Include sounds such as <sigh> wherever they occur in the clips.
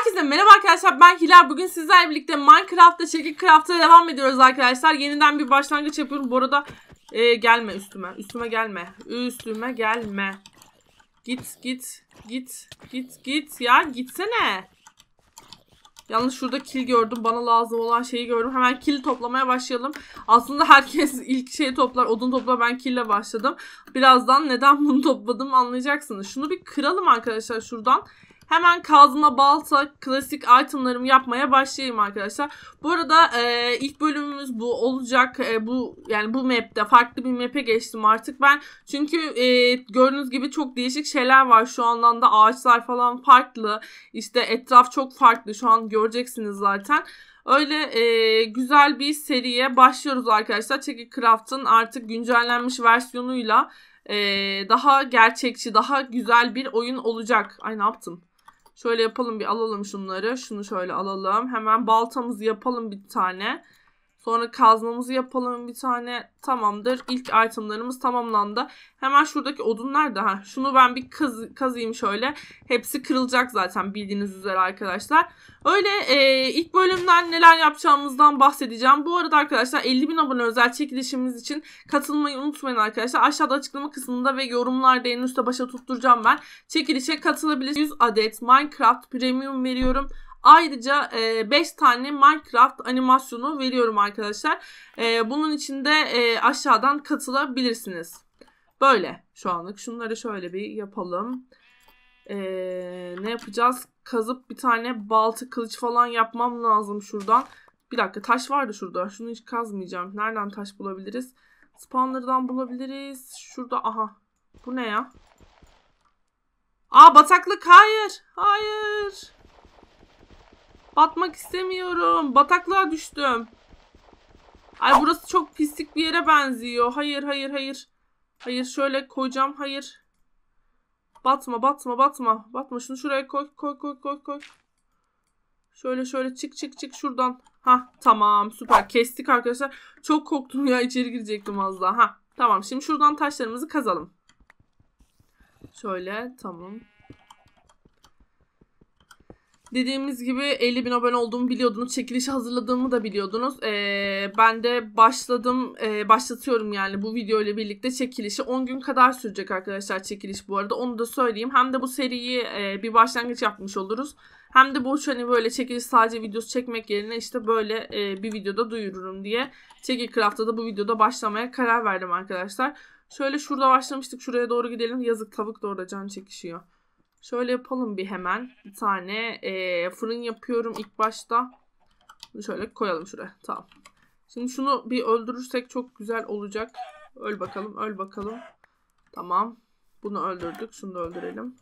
Herkese merhaba arkadaşlar ben Hilal. Bugün sizlerle birlikte Minecraft'ta çekik craft'a devam ediyoruz arkadaşlar. Yeniden bir başlangıç yapıyorum. Bu arada e, gelme üstüme. Üstüme gelme. Üstüme gelme. Git git git git git ya gitsene. Yalnız şurada kil gördüm. Bana lazım olan şeyi gördüm. Hemen kil toplamaya başlayalım. Aslında herkes <laughs> ilk şeyi toplar. Odun toplar. Ben kille başladım. Birazdan neden bunu topladım anlayacaksınız. Şunu bir kıralım arkadaşlar şuradan. Hemen kazma, balta, klasik itemlarımı yapmaya başlayayım arkadaşlar. Bu arada e, ilk bölümümüz bu olacak. E, bu yani bu map'te farklı bir map'e geçtim artık ben. Çünkü e, gördüğünüz gibi çok değişik şeyler var şu andan da ağaçlar falan farklı. İşte etraf çok farklı. Şu an göreceksiniz zaten. Öyle e, güzel bir seriye başlıyoruz arkadaşlar. Çeki Craft'ın artık güncellenmiş versiyonuyla e, daha gerçekçi, daha güzel bir oyun olacak. Ay ne yaptım? Şöyle yapalım bir alalım şunları. Şunu şöyle alalım. Hemen baltamızı yapalım bir tane. Sonra kazmamızı yapalım bir tane. Tamamdır. İlk itemlarımız tamamlandı. Hemen şuradaki odun nerede? Ha, şunu ben bir kaz kazıyım şöyle. Hepsi kırılacak zaten bildiğiniz üzere arkadaşlar. Öyle e, ilk bölümden neler yapacağımızdan bahsedeceğim. Bu arada arkadaşlar 50 bin abone özel çekilişimiz için katılmayı unutmayın arkadaşlar. Aşağıda açıklama kısmında ve yorumlarda en üstte başa tutturacağım ben. Çekilişe katılabilirsiniz. 100 adet Minecraft Premium veriyorum. Ayrıca 5 e, tane Minecraft animasyonu veriyorum arkadaşlar. E, bunun için de e, aşağıdan katılabilirsiniz. Böyle şu anlık. Şunları şöyle bir yapalım. E, ne yapacağız? Kazıp bir tane balta kılıç falan yapmam lazım şuradan. Bir dakika taş vardı şurada. Şunu hiç kazmayacağım. Nereden taş bulabiliriz? Spawnlardan bulabiliriz. Şurada aha. Bu ne ya? Aa bataklık hayır. Hayır. Batmak istemiyorum. Bataklığa düştüm. Ay burası çok pislik bir yere benziyor. Hayır hayır hayır. Hayır şöyle koyacağım. Hayır. Batma batma batma. Batma şunu şuraya koy koy koy koy koy. Şöyle şöyle çık çık çık şuradan. Ha tamam süper kestik arkadaşlar. Çok korktum ya içeri girecektim az daha. Ha tamam şimdi şuradan taşlarımızı kazalım. Şöyle tamam. Dediğimiz gibi 50 bin abone olduğumu biliyordunuz. Çekilişi hazırladığımı da biliyordunuz. Ee, ben de başladım, e, başlatıyorum yani bu video ile birlikte çekilişi. 10 gün kadar sürecek arkadaşlar çekiliş bu arada. Onu da söyleyeyim. Hem de bu seriyi e, bir başlangıç yapmış oluruz. Hem de bu hani böyle çekiliş sadece videosu çekmek yerine işte böyle e, bir videoda duyururum diye. Çekilcraft'ta da bu videoda başlamaya karar verdim arkadaşlar. Şöyle şurada başlamıştık. Şuraya doğru gidelim. Yazık tavuk da orada can çekişiyor. Şöyle yapalım bir hemen. Bir tane e, fırın yapıyorum ilk başta. Bunu şöyle koyalım şuraya. Tamam. Şimdi şunu bir öldürürsek çok güzel olacak. Öl bakalım, öl bakalım. Tamam. Bunu öldürdük. Şunu da öldürelim.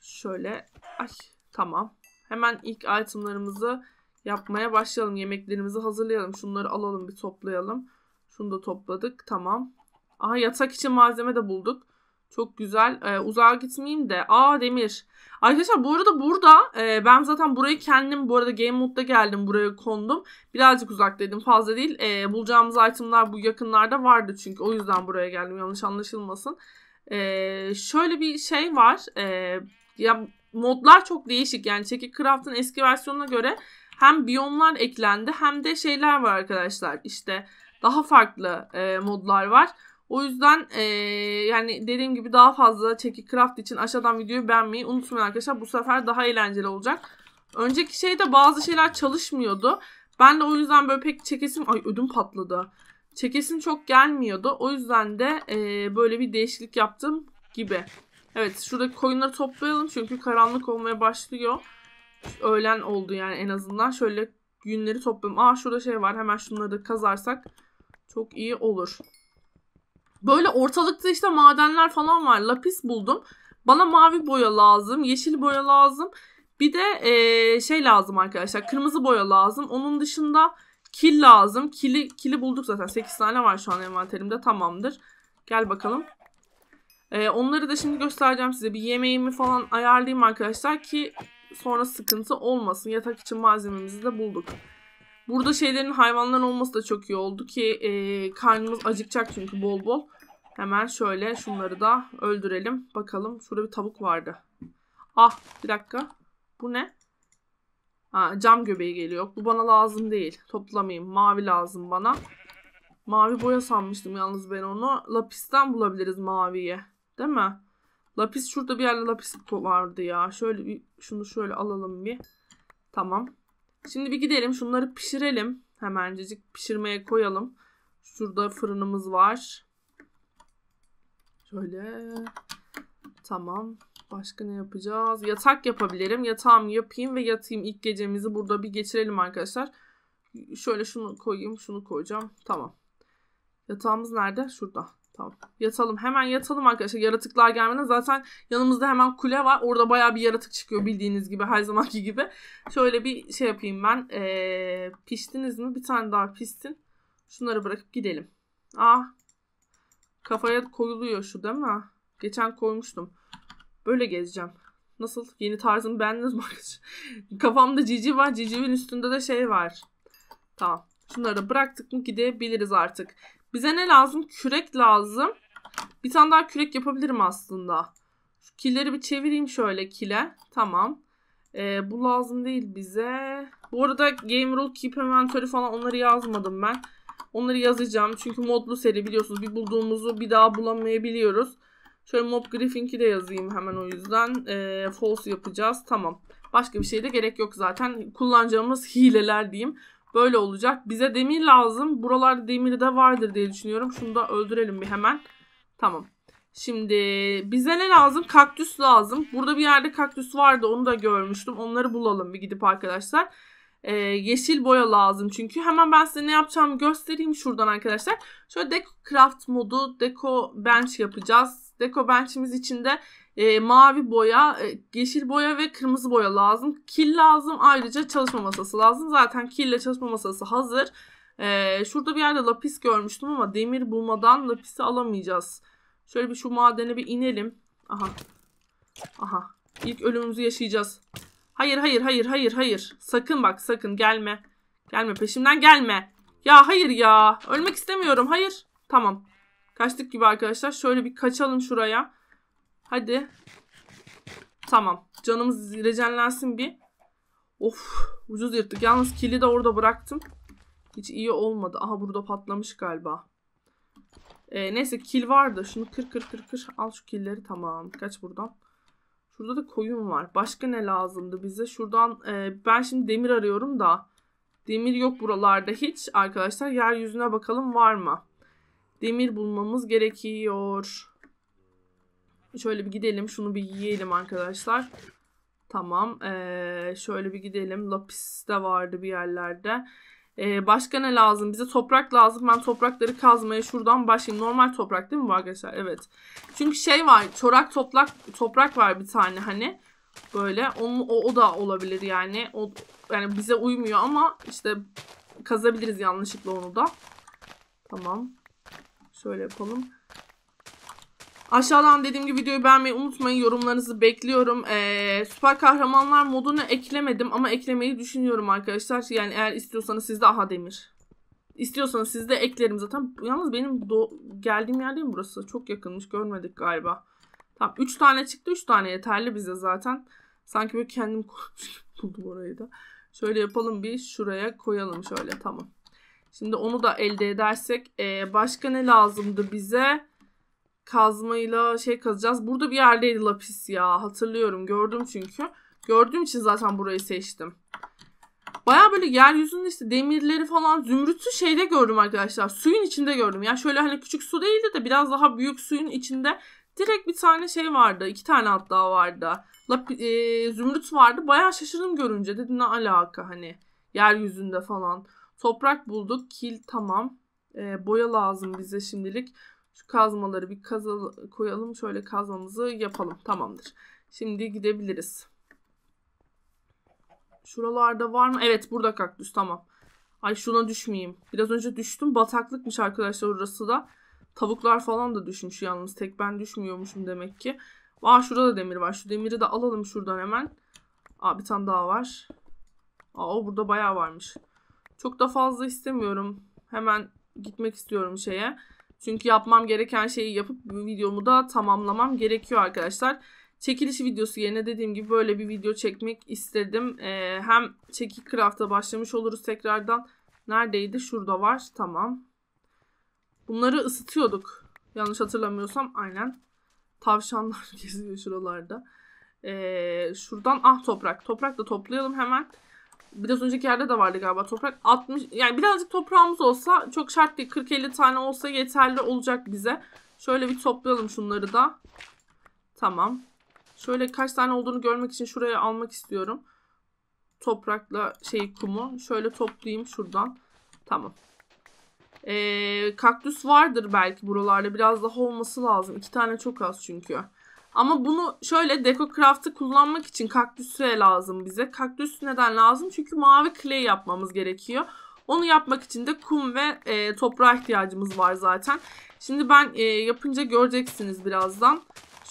Şöyle. Ay, tamam. Hemen ilk itemlarımızı yapmaya başlayalım. Yemeklerimizi hazırlayalım. Şunları alalım bir toplayalım. Şunu da topladık. Tamam. Aha yatak için malzeme de bulduk. Çok güzel. Ee, uzağa gitmeyeyim de. Aa demir. Arkadaşlar bu arada burada e, ben zaten burayı kendim bu arada Game Mode'da geldim. Buraya kondum. Birazcık uzaktaydım fazla değil. E, bulacağımız itemlar bu yakınlarda vardı çünkü. O yüzden buraya geldim. Yanlış anlaşılmasın. E, şöyle bir şey var. E, ya modlar çok değişik. Yani Çekik Craft'ın eski versiyonuna göre hem biyomlar eklendi hem de şeyler var arkadaşlar. İşte daha farklı e, modlar var. O yüzden e, yani dediğim gibi daha fazla Çeki Craft için aşağıdan videoyu beğenmeyi unutmayın arkadaşlar. Bu sefer daha eğlenceli olacak. Önceki şeyde bazı şeyler çalışmıyordu. Ben de o yüzden böyle pek çekesim... Ay ödüm patladı. Çekesim çok gelmiyordu. O yüzden de e, böyle bir değişiklik yaptım gibi. Evet şuradaki koyunları toplayalım. Çünkü karanlık olmaya başlıyor. Öğlen oldu yani en azından. Şöyle günleri toplayalım. Aa şurada şey var. Hemen şunları da kazarsak çok iyi olur. Böyle ortalıkta işte madenler falan var. Lapis buldum. Bana mavi boya lazım. Yeşil boya lazım. Bir de ee, şey lazım arkadaşlar. Kırmızı boya lazım. Onun dışında kil lazım. Kili, kili bulduk zaten. 8 tane var şu an envanterimde. Tamamdır. Gel bakalım. E, onları da şimdi göstereceğim size. Bir yemeğimi falan ayarlayayım arkadaşlar ki sonra sıkıntı olmasın. Yatak için malzememizi de bulduk. Burada şeylerin hayvanların olması da çok iyi oldu ki e, karnımız acıkacak çünkü bol bol. Hemen şöyle şunları da öldürelim. Bakalım şurada bir tavuk vardı. Ah bir dakika. Bu ne? Ha, cam göbeği geliyor. Bu bana lazım değil. Toplamayayım. Mavi lazım bana. Mavi boya sanmıştım yalnız ben onu. Lapisten bulabiliriz maviyi. Değil mi? Lapis şurada bir yerde lapis vardı ya. Şöyle bir şunu şöyle alalım bir. Tamam. Şimdi bir gidelim şunları pişirelim. Hemencecik pişirmeye koyalım. Şurada fırınımız var. Şöyle. Tamam. Başka ne yapacağız? Yatak yapabilirim. Yatağımı yapayım ve yatayım. İlk gecemizi burada bir geçirelim arkadaşlar. Şöyle şunu koyayım. Şunu koyacağım. Tamam. Yatağımız nerede? Şurada. Tamam. Yatalım. Hemen yatalım arkadaşlar. Yaratıklar gelmeden zaten yanımızda hemen kule var. Orada baya bir yaratık çıkıyor bildiğiniz gibi. Her zamanki gibi. Şöyle bir şey yapayım ben. Ee, piştiniz mi? Bir tane daha pişsin. Şunları bırakıp gidelim. Aa. Kafaya koyuluyor şu değil mi? Geçen koymuştum. Böyle gezeceğim. Nasıl? Yeni tarzımı beğendiniz mi? <laughs> Kafamda cici var. Cicivin üstünde de şey var. Tamam. Şunları bıraktık mı gidebiliriz artık. Bize ne lazım? Kürek lazım. Bir tane daha kürek yapabilirim aslında. Şu killeri bir çevireyim şöyle kile. Tamam. Ee, bu lazım değil bize. Bu arada Game Rule Keep Inventory falan onları yazmadım ben. Onları yazacağım. Çünkü modlu seri biliyorsunuz. Bir bulduğumuzu bir daha bulamayabiliyoruz. Şöyle Mob Griffin'ki de yazayım hemen o yüzden. Ee, false yapacağız. Tamam. Başka bir şey de gerek yok zaten. Kullanacağımız hileler diyeyim. Böyle olacak. Bize demir lazım. Buralarda demir de vardır diye düşünüyorum. Şunu da öldürelim bir hemen. Tamam. Şimdi bize ne lazım? Kaktüs lazım. Burada bir yerde kaktüs vardı. Onu da görmüştüm. Onları bulalım bir gidip arkadaşlar. Ee, yeşil boya lazım çünkü. Hemen ben size ne yapacağımı göstereyim şuradan arkadaşlar. Şöyle Deco Craft modu Deco Bench yapacağız. Deco Bench'imiz içinde e, mavi boya, e, yeşil boya ve kırmızı boya lazım. Kil lazım. Ayrıca çalışma masası lazım. Zaten kille çalışma masası hazır. E, şurada bir yerde lapis görmüştüm ama demir bulmadan lapisi alamayacağız. Şöyle bir şu madene bir inelim. Aha. Aha. İlk ölümümüzü yaşayacağız. Hayır hayır hayır hayır hayır. Sakın bak sakın gelme. Gelme peşimden gelme. Ya hayır ya. Ölmek istemiyorum. Hayır. Tamam. Kaçtık gibi arkadaşlar. Şöyle bir kaçalım şuraya. Hadi. Tamam. Canımız rejenlensin bir. Of. Ucuz yırttık. Yalnız kili de orada bıraktım. Hiç iyi olmadı. Aha burada patlamış galiba. Ee, neyse kil vardı. Şunu kır kır kır kır. Al şu killeri. Tamam. Kaç buradan. Şurada da koyun var. Başka ne lazımdı bize? Şuradan e, ben şimdi demir arıyorum da. Demir yok buralarda hiç. Arkadaşlar yeryüzüne bakalım var mı? Demir bulmamız gerekiyor. Şöyle bir gidelim. Şunu bir yiyelim arkadaşlar. Tamam. Ee, şöyle bir gidelim. Lapis de vardı bir yerlerde. Ee, başka ne lazım? Bize toprak lazım. Ben toprakları kazmaya şuradan başlayayım. Normal toprak değil mi bu arkadaşlar? Evet. Çünkü şey var. Çorak toprak toprak var bir tane hani. Böyle. Onun, o, o da olabilir yani. O, yani bize uymuyor ama işte kazabiliriz yanlışlıkla onu da. Tamam. Şöyle yapalım. Aşağıdan dediğim gibi videoyu beğenmeyi unutmayın. Yorumlarınızı bekliyorum. Ee, süper kahramanlar modunu eklemedim ama eklemeyi düşünüyorum arkadaşlar. Yani eğer istiyorsanız sizde aha demir. İstiyorsanız sizde eklerim zaten. Yalnız benim geldiğim yer değil mi burası? Çok yakınmış. Görmedik galiba. Tamam 3 tane çıktı. 3 tane yeterli bize zaten. Sanki böyle kendim <laughs> buldum orayı da. Şöyle yapalım bir. Şuraya koyalım şöyle. Tamam. Şimdi onu da elde edersek. Ee, başka ne lazımdı bize? Kazmayla şey kazacağız. Burada bir yerdeydi lapis ya. Hatırlıyorum. Gördüm çünkü. Gördüğüm için zaten burayı seçtim. Baya böyle yeryüzünde işte demirleri falan zümrütü şeyde gördüm arkadaşlar. Suyun içinde gördüm. Yani şöyle hani küçük su değildi de biraz daha büyük suyun içinde direkt bir tane şey vardı. iki tane hatta vardı. Lap e, zümrüt vardı. Baya şaşırdım görünce. Dedim ne alaka hani yeryüzünde falan. Toprak bulduk. Kil tamam. E, boya lazım bize şimdilik. Şu kazmaları bir kaza koyalım. Şöyle kazmamızı yapalım. Tamamdır. Şimdi gidebiliriz. Şuralarda var mı? Evet burada kaktüs tamam. Ay şuna düşmeyeyim. Biraz önce düştüm. Bataklıkmış arkadaşlar orası da. Tavuklar falan da düşmüş yalnız. Tek ben düşmüyormuşum demek ki. Aa şurada da demir var. Şu demiri de alalım şuradan hemen. Aa bir tane daha var. Aa o burada bayağı varmış. Çok da fazla istemiyorum. Hemen gitmek istiyorum şeye. Çünkü yapmam gereken şeyi yapıp videomu da tamamlamam gerekiyor arkadaşlar. çekiliş videosu yerine dediğim gibi böyle bir video çekmek istedim. Ee, hem çekik craft'a başlamış oluruz tekrardan. Neredeydi? Şurada var. Tamam. Bunları ısıtıyorduk. Yanlış hatırlamıyorsam aynen. Tavşanlar <laughs> geziyor şuralarda. Ee, şuradan ah toprak. Toprak da toplayalım hemen. Biraz önceki yerde de vardı galiba toprak. 60 yani birazcık toprağımız olsa çok şart değil. 40-50 tane olsa yeterli olacak bize. Şöyle bir toplayalım şunları da. Tamam. Şöyle kaç tane olduğunu görmek için şuraya almak istiyorum. Toprakla şey kumu. Şöyle toplayayım şuradan. Tamam. Ee, kaktüs vardır belki buralarda. Biraz daha olması lazım. İki tane çok az çünkü. Ama bunu şöyle Deco Craft'ı kullanmak için kaktüse lazım bize. Kaktüs neden lazım? Çünkü mavi clay yapmamız gerekiyor. Onu yapmak için de kum ve e, toprağa ihtiyacımız var zaten. Şimdi ben e, yapınca göreceksiniz birazdan.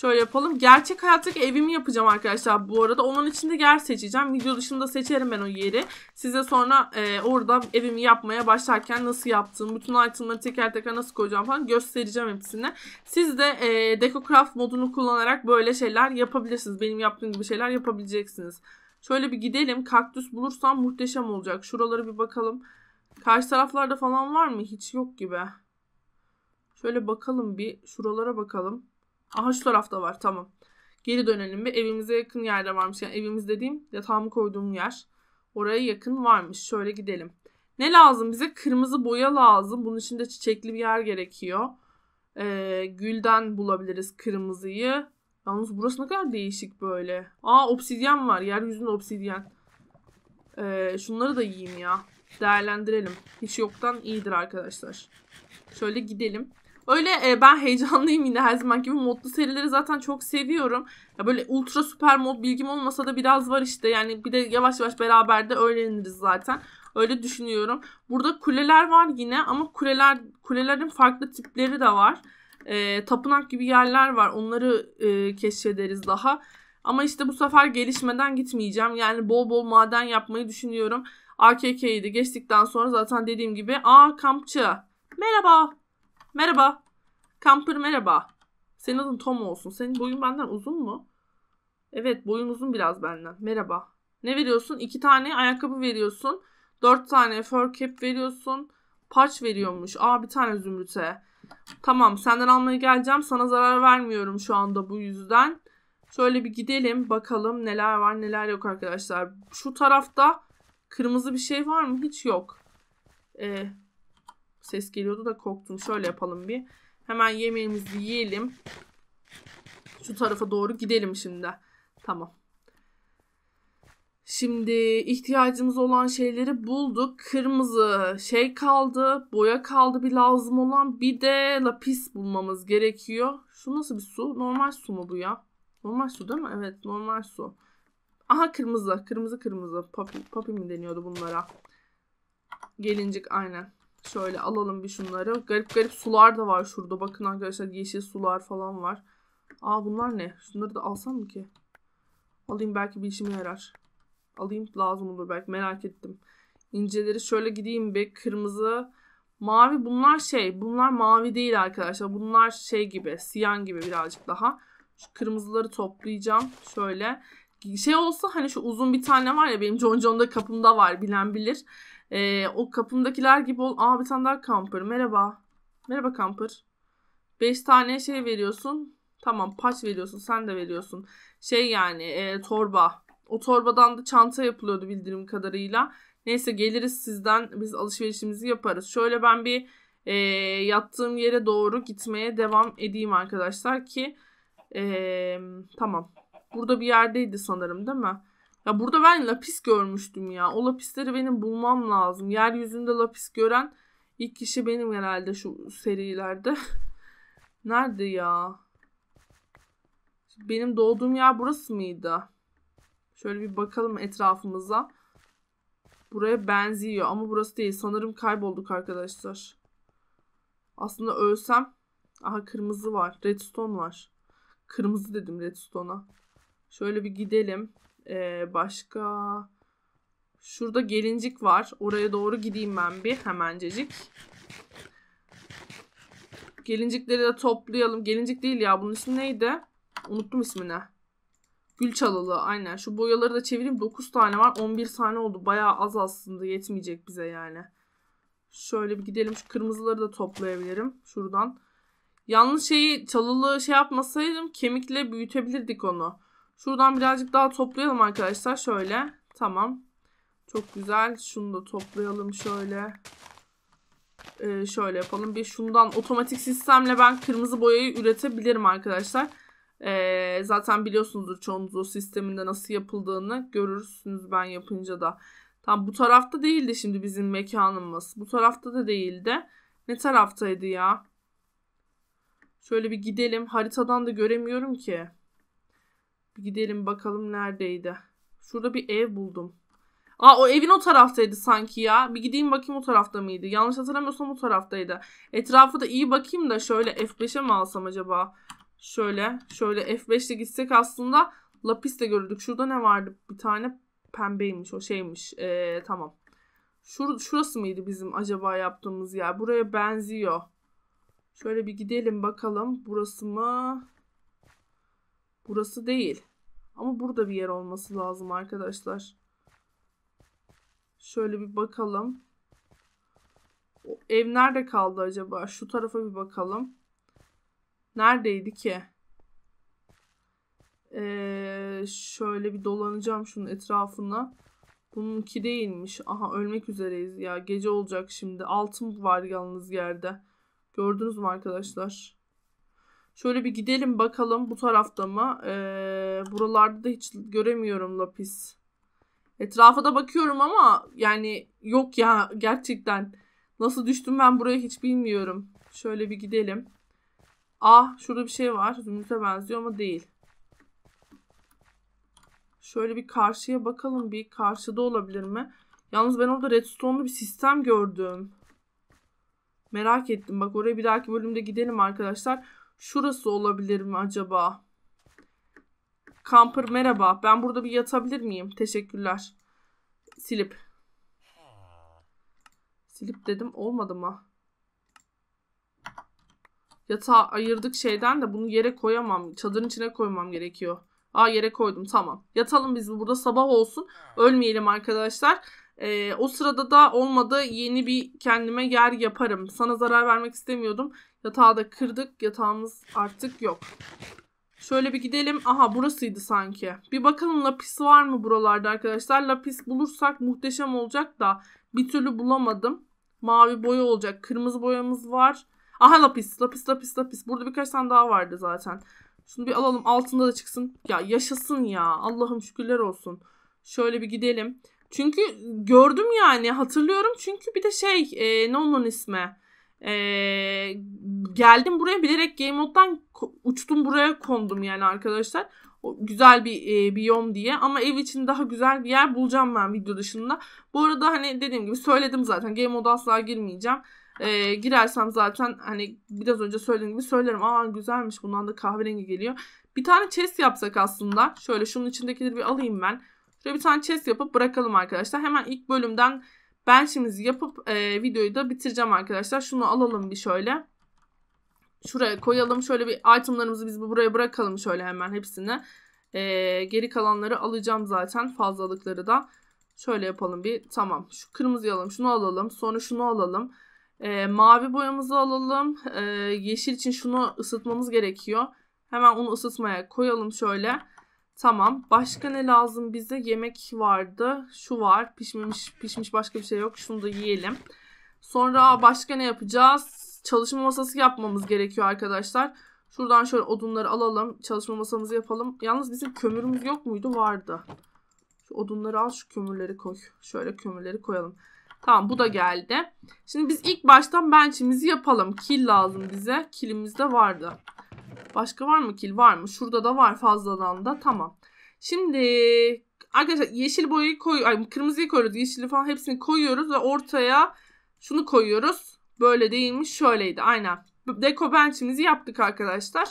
Şöyle yapalım. Gerçek hayattaki evimi yapacağım arkadaşlar bu arada. Onun için de yer seçeceğim. Video dışında seçerim ben o yeri. Size sonra e, orada evimi yapmaya başlarken nasıl yaptığım, bütün itemları teker teker nasıl koyacağım falan göstereceğim hepsini. Siz de e, DecoCraft modunu kullanarak böyle şeyler yapabilirsiniz. Benim yaptığım gibi şeyler yapabileceksiniz. Şöyle bir gidelim. Kaktüs bulursam muhteşem olacak. Şuralara bir bakalım. Karşı taraflarda falan var mı? Hiç yok gibi. Şöyle bakalım bir. Şuralara bakalım. Aha şu tarafta var tamam. Geri dönelim bir. Evimize yakın yerde varmış. Yani evimiz dediğim yatağımı koyduğum yer. Oraya yakın varmış. Şöyle gidelim. Ne lazım bize? Kırmızı boya lazım. Bunun için de çiçekli bir yer gerekiyor. Ee, gülden bulabiliriz kırmızıyı. Yalnız burası ne kadar değişik böyle. Aa obsidyen var. Yeryüzünde obsidyen. Ee, şunları da yiyeyim ya. Değerlendirelim. Hiç yoktan iyidir arkadaşlar. Şöyle gidelim. Öyle e, ben heyecanlıyım yine her zaman gibi. Modlu serileri zaten çok seviyorum. Ya böyle ultra süper mod bilgim olmasa da biraz var işte. Yani bir de yavaş yavaş beraber de öğreniriz zaten. Öyle düşünüyorum. Burada kuleler var yine ama kuleler kulelerin farklı tipleri de var. E, tapınak gibi yerler var. Onları e, keşfederiz daha. Ama işte bu sefer gelişmeden gitmeyeceğim. Yani bol bol maden yapmayı düşünüyorum. AKK'yi de geçtikten sonra zaten dediğim gibi aa kampçı. Merhaba. Merhaba. Camper merhaba. Senin adın Tom olsun. Senin boyun benden uzun mu? Evet boyun uzun biraz benden. Merhaba. Ne veriyorsun? İki tane ayakkabı veriyorsun. Dört tane fur cap veriyorsun. Paç veriyormuş. Aa bir tane zümrüte. Tamam senden almaya geleceğim. Sana zarar vermiyorum şu anda bu yüzden. Şöyle bir gidelim bakalım neler var neler yok arkadaşlar. Şu tarafta kırmızı bir şey var mı? Hiç yok. Ee, ses geliyordu da korktum. Şöyle yapalım bir. Hemen yemeğimizi yiyelim. Şu tarafa doğru gidelim şimdi. Tamam. Şimdi ihtiyacımız olan şeyleri bulduk. Kırmızı şey kaldı, boya kaldı bir lazım olan. Bir de lapis bulmamız gerekiyor. Şu nasıl bir su? Normal su mu bu ya? Normal su değil mi? Evet normal su. Aha kırmızı. Kırmızı kırmızı. Papi, papi mi deniyordu bunlara? Gelincik aynen. Şöyle alalım bir şunları. Garip garip sular da var şurada. Bakın arkadaşlar yeşil sular falan var. Aa bunlar ne? Şunları da alsam mı ki? Alayım belki bir işime yarar. Alayım lazım olur belki merak ettim. İnceleri şöyle gideyim bir kırmızı. Mavi bunlar şey bunlar mavi değil arkadaşlar. Bunlar şey gibi siyan gibi birazcık daha. Şu kırmızıları toplayacağım. Şöyle. Şey olsa hani şu uzun bir tane var ya benim John John'da kapımda var bilen bilir. Ee, o kapımdakiler gibi ol. Aa bir tane daha camper. Merhaba. Merhaba camper. 5 tane şey veriyorsun. Tamam paç veriyorsun. Sen de veriyorsun. Şey yani e, torba. O torbadan da çanta yapılıyordu bildiğim kadarıyla. Neyse geliriz sizden. Biz alışverişimizi yaparız. Şöyle ben bir e, yattığım yere doğru gitmeye devam edeyim arkadaşlar ki e, tamam. Burada bir yerdeydi sanırım değil mi? Ya burada ben lapis görmüştüm ya. O lapisleri benim bulmam lazım. Yeryüzünde lapis gören ilk kişi benim herhalde şu serilerde. <laughs> Nerede ya? Benim doğduğum yer burası mıydı? Şöyle bir bakalım etrafımıza. Buraya benziyor ama burası değil. Sanırım kaybolduk arkadaşlar. Aslında ölsem. Aha kırmızı var. Redstone var. Kırmızı dedim redstone'a. Şöyle bir gidelim. Ee, başka... Şurada gelincik var. Oraya doğru gideyim ben bir hemencecik. Gelincikleri de toplayalım. Gelincik değil ya. Bunun ismi neydi? Unuttum ismini. Gül çalılı aynen. Şu boyaları da çevireyim. 9 tane var. 11 tane oldu. Bayağı az aslında. Yetmeyecek bize yani. Şöyle bir gidelim. Şu kırmızıları da toplayabilirim. Şuradan. Yalnız şeyi çalılı şey yapmasaydım kemikle büyütebilirdik onu. Şuradan birazcık daha toplayalım arkadaşlar. Şöyle. Tamam. Çok güzel. Şunu da toplayalım şöyle. Ee, şöyle yapalım. Bir şundan otomatik sistemle ben kırmızı boyayı üretebilirim arkadaşlar. Ee, zaten biliyorsunuzdur çoğunuz o sisteminde nasıl yapıldığını görürsünüz ben yapınca da. Tam bu tarafta değildi şimdi bizim mekanımız. Bu tarafta da değildi. Ne taraftaydı ya? Şöyle bir gidelim. Haritadan da göremiyorum ki. Bir gidelim bakalım neredeydi. Şurada bir ev buldum. Aa o evin o taraftaydı sanki ya. Bir gideyim bakayım o tarafta mıydı? Yanlış hatırlamıyorsam o taraftaydı. Etrafı da iyi bakayım da şöyle F5'e mi alsam acaba? Şöyle şöyle F5'te gitsek aslında lapis de görürdük. Şurada ne vardı? Bir tane pembeymiş o şeymiş. Ee, tamam. Şur şurası mıydı bizim acaba yaptığımız yer? Buraya benziyor. Şöyle bir gidelim bakalım. Burası mı? Burası değil. Ama burada bir yer olması lazım arkadaşlar. Şöyle bir bakalım. O ev nerede kaldı acaba? Şu tarafa bir bakalım. Neredeydi ki? Ee, şöyle bir dolanacağım şunun etrafına. Bununki değilmiş. Aha ölmek üzereyiz ya. Gece olacak şimdi. Altın var yalnız yerde. Gördünüz mü arkadaşlar? Şöyle bir gidelim bakalım bu tarafta mı? Ee, buralarda da hiç göremiyorum lapis. Etrafa da bakıyorum ama yani yok ya gerçekten. Nasıl düştüm ben buraya hiç bilmiyorum. Şöyle bir gidelim. Ah şurada bir şey var. Zümrüt'e benziyor ama değil. Şöyle bir karşıya bakalım bir. Karşıda olabilir mi? Yalnız ben orada redstone'lu bir sistem gördüm. Merak ettim. Bak oraya bir dahaki bölümde gidelim arkadaşlar. Şurası olabilir mi acaba? Camper merhaba. Ben burada bir yatabilir miyim? Teşekkürler. Silip. Silip dedim. Olmadı mı? Yatağı ayırdık şeyden de bunu yere koyamam. Çadırın içine koymam gerekiyor. Aa yere koydum tamam. Yatalım biz burada sabah olsun. Ölmeyelim arkadaşlar. Ee, o sırada da olmadı yeni bir kendime yer yaparım. Sana zarar vermek istemiyordum. Yatağı da kırdık. Yatağımız artık yok. Şöyle bir gidelim. Aha burasıydı sanki. Bir bakalım lapis var mı buralarda arkadaşlar. Lapis bulursak muhteşem olacak da bir türlü bulamadım. Mavi boya olacak. Kırmızı boyamız var. Aha lapis. Lapis lapis lapis. Burada birkaç tane daha vardı zaten. Şunu bir alalım. Altında da çıksın. Ya yaşasın ya. Allah'ım şükürler olsun. Şöyle bir gidelim. Çünkü gördüm yani hatırlıyorum. Çünkü bir de şey e, ne onun ismi? E, geldim buraya bilerek Game Mode'dan uçtum buraya kondum yani arkadaşlar. Güzel bir e, biyom diye ama ev için daha güzel bir yer bulacağım ben video dışında. Bu arada hani dediğim gibi söyledim zaten Game Mode asla girmeyeceğim. E, girersem zaten hani biraz önce söylediğim gibi söylerim. Aa güzelmiş bundan da kahverengi geliyor. Bir tane chest yapsak aslında. Şöyle şunun içindekileri bir alayım ben. Şöyle bir tane chest yapıp bırakalım arkadaşlar. Hemen ilk bölümden bench'imizi yapıp e, videoyu da bitireceğim arkadaşlar. Şunu alalım bir şöyle. Şuraya koyalım. Şöyle bir itemlarımızı biz buraya bırakalım şöyle hemen hepsini. E, geri kalanları alacağım zaten fazlalıkları da. Şöyle yapalım bir. Tamam. Şu kırmızıyı alalım. Şunu alalım. Sonra şunu alalım. E, mavi boyamızı alalım. E, yeşil için şunu ısıtmamız gerekiyor. Hemen onu ısıtmaya koyalım şöyle. Tamam. Başka ne lazım bize? Yemek vardı. Şu var. Pişmemiş pişmiş başka bir şey yok. Şunu da yiyelim. Sonra başka ne yapacağız? Çalışma masası yapmamız gerekiyor arkadaşlar. Şuradan şöyle odunları alalım. Çalışma masamızı yapalım. Yalnız bizim kömürümüz yok muydu? Vardı. Şu odunları al şu kömürleri koy. Şöyle kömürleri koyalım. Tamam bu da geldi. Şimdi biz ilk baştan bench'imizi yapalım. Kil lazım bize. Kilimiz de vardı. Başka var mı kil? Var mı? Şurada da var fazladan da. Tamam. Şimdi arkadaşlar yeşil boyayı koy, ay kırmızıyı koyuyoruz. Yeşili falan hepsini koyuyoruz ve ortaya şunu koyuyoruz. Böyle değilmiş. Şöyleydi. Aynen. Deko bench'imizi yaptık arkadaşlar.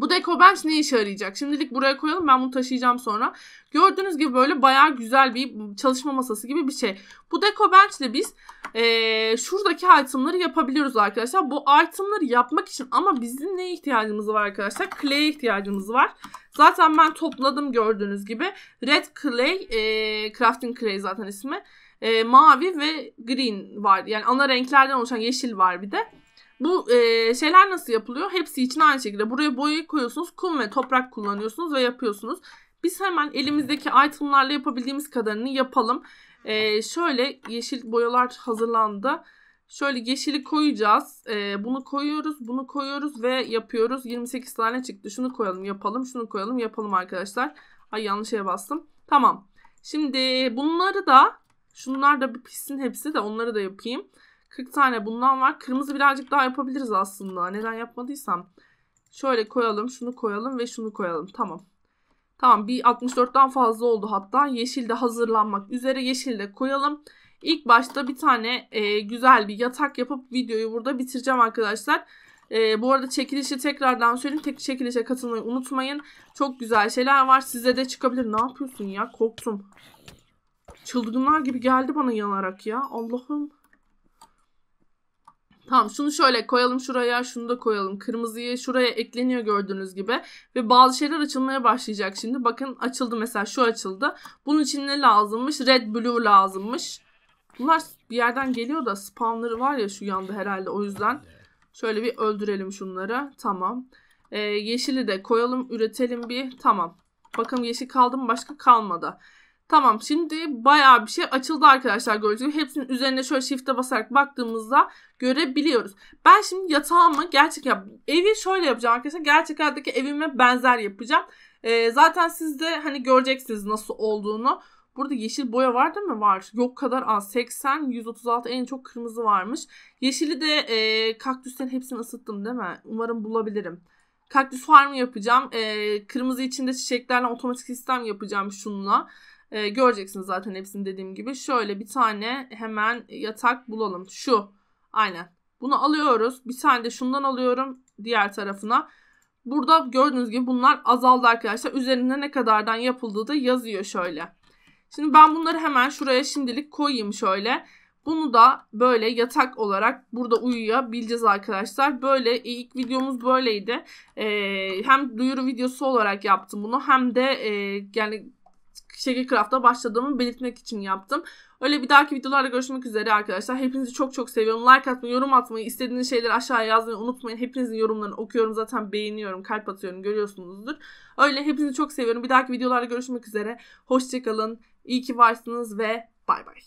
Bu Deco Bench ne işe yarayacak? Şimdilik buraya koyalım. Ben bunu taşıyacağım sonra. Gördüğünüz gibi böyle bayağı güzel bir çalışma masası gibi bir şey. Bu Deco Bench ile biz ee, şuradaki itemları yapabiliyoruz arkadaşlar. Bu itemları yapmak için ama bizim ne ihtiyacımız var arkadaşlar? Clay'e ihtiyacımız var. Zaten ben topladım gördüğünüz gibi. Red Clay, e, Crafting Clay zaten ismi. E, mavi ve green var. Yani ana renklerden oluşan yeşil var bir de. Bu e, şeyler nasıl yapılıyor? Hepsi için aynı şekilde. Buraya boyayı koyuyorsunuz. Kum ve toprak kullanıyorsunuz ve yapıyorsunuz. Biz hemen elimizdeki itemlarla yapabildiğimiz kadarını yapalım. E, şöyle yeşil boyalar hazırlandı. Şöyle yeşili koyacağız. E, bunu koyuyoruz, bunu koyuyoruz ve yapıyoruz. 28 tane çıktı. Şunu koyalım, yapalım. Şunu koyalım, yapalım arkadaşlar. Ay yanlış şeye bastım. Tamam. Şimdi bunları da şunlar da bir pişsin hepsi de onları da yapayım. 40 tane bundan var. Kırmızı birazcık daha yapabiliriz aslında. Neden yapmadıysam. Şöyle koyalım, şunu koyalım ve şunu koyalım. Tamam. Tamam bir 64'ten fazla oldu hatta. Yeşil de hazırlanmak üzere. Yeşil de koyalım. İlk başta bir tane e, güzel bir yatak yapıp videoyu burada bitireceğim arkadaşlar. E, bu arada çekilişi tekrardan söyleyeyim. Tek çekilişe katılmayı unutmayın. Çok güzel şeyler var. Size de çıkabilir. Ne yapıyorsun ya? Korktum. Çılgınlar gibi geldi bana yanarak ya. Allah'ım. Tamam şunu şöyle koyalım şuraya şunu da koyalım. Kırmızıyı şuraya ekleniyor gördüğünüz gibi. Ve bazı şeyler açılmaya başlayacak şimdi. Bakın açıldı mesela şu açıldı. Bunun için ne lazımmış? Red blue lazımmış. Bunlar bir yerden geliyor da spawnları var ya şu yanda herhalde o yüzden. Şöyle bir öldürelim şunları. Tamam. Ee, yeşili de koyalım üretelim bir. Tamam. Bakalım yeşil kaldı mı başka kalmadı. Tamam şimdi bayağı bir şey açıldı arkadaşlar gördüğünüz. Hepsinin üzerine şöyle shift'e basarak baktığımızda görebiliyoruz. Ben şimdi yatağımı gerçek yap evi şöyle yapacağım arkadaşlar. Gerçek hayattaki evime benzer yapacağım. Ee, zaten siz de hani göreceksiniz nasıl olduğunu. Burada yeşil boya var değil mi? Var. Yok kadar az. 80, 136 en çok kırmızı varmış. Yeşili de e, kaktüslerin hepsini ısıttım değil mi? Umarım bulabilirim. Kaktüs farmı yapacağım. E, kırmızı içinde çiçeklerle otomatik sistem yapacağım şununla. E, göreceksiniz zaten hepsini dediğim gibi. Şöyle bir tane hemen yatak bulalım. Şu. Aynen. Bunu alıyoruz. Bir tane de şundan alıyorum diğer tarafına. Burada gördüğünüz gibi bunlar azaldı arkadaşlar. Üzerinde ne kadardan yapıldığı da yazıyor şöyle. Şimdi ben bunları hemen şuraya şimdilik koyayım şöyle. Bunu da böyle yatak olarak burada uyuyabileceğiz arkadaşlar. Böyle ilk videomuz böyleydi. Ee, hem duyuru videosu olarak yaptım bunu hem de e, yani Şekil Craft'a başladığımı belirtmek için yaptım. Öyle bir dahaki videolarda görüşmek üzere arkadaşlar. Hepinizi çok çok seviyorum. Like atmayı, yorum atmayı, istediğiniz şeyleri aşağıya yazmayı unutmayın. Hepinizin yorumlarını okuyorum. Zaten beğeniyorum, kalp atıyorum. Görüyorsunuzdur. Öyle hepinizi çok seviyorum. Bir dahaki videolarda görüşmek üzere. Hoşçakalın. İyi ki varsınız ve bay bay.